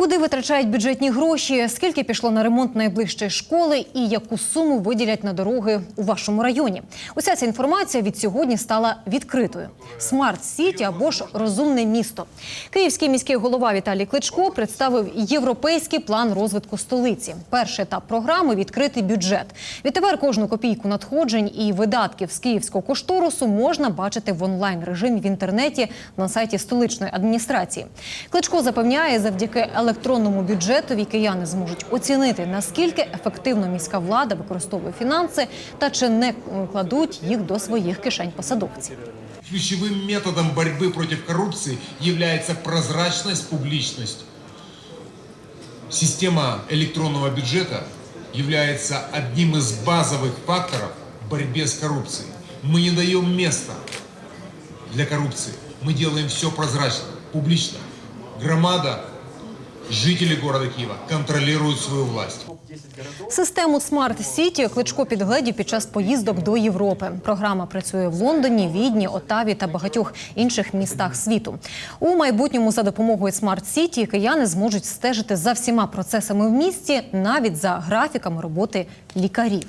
Куди витрачають бюджетні гроші? Скільки пішло на ремонт найближчої школи і яку суму виділять на дороги у вашому районі? Уся ця інформація від сьогодні стала відкритою. Смарт Сіті або ж розумне місто. Київський міський голова Віталій Кличко представив європейський план розвитку столиці. Перший етап програми відкритий бюджет. Відтепер кожну копійку надходжень і видатків з київського кошторису можна бачити в онлайн режимі в інтернеті на сайті столичної адміністрації. Кличко запевняє, завдяки електронному бюджетові кияни зможуть оцінити наскільки ефективно міська влада використовує фінанси та чи не кладуть їх до своїх кишень посадовці. Ключевым методом борьбы против коррупции является прозрачность, публичность. Система электронного бюджета является одним из базовых факторов в борьбе с коррупцией. Мы не даем места для коррупции. Мы делаем все прозрачно, публично. Громада, жители города Києва контролюють свою власть. Систему Смарт Сіті Кличко підгледів під час поїздок до Європи. Програма працює в Лондоні, Відні, Отаві та багатьох інших містах світу. У майбутньому за допомогою Смарт Сіті кияни зможуть стежити за всіма процесами в місті, навіть за графіками роботи лікарів.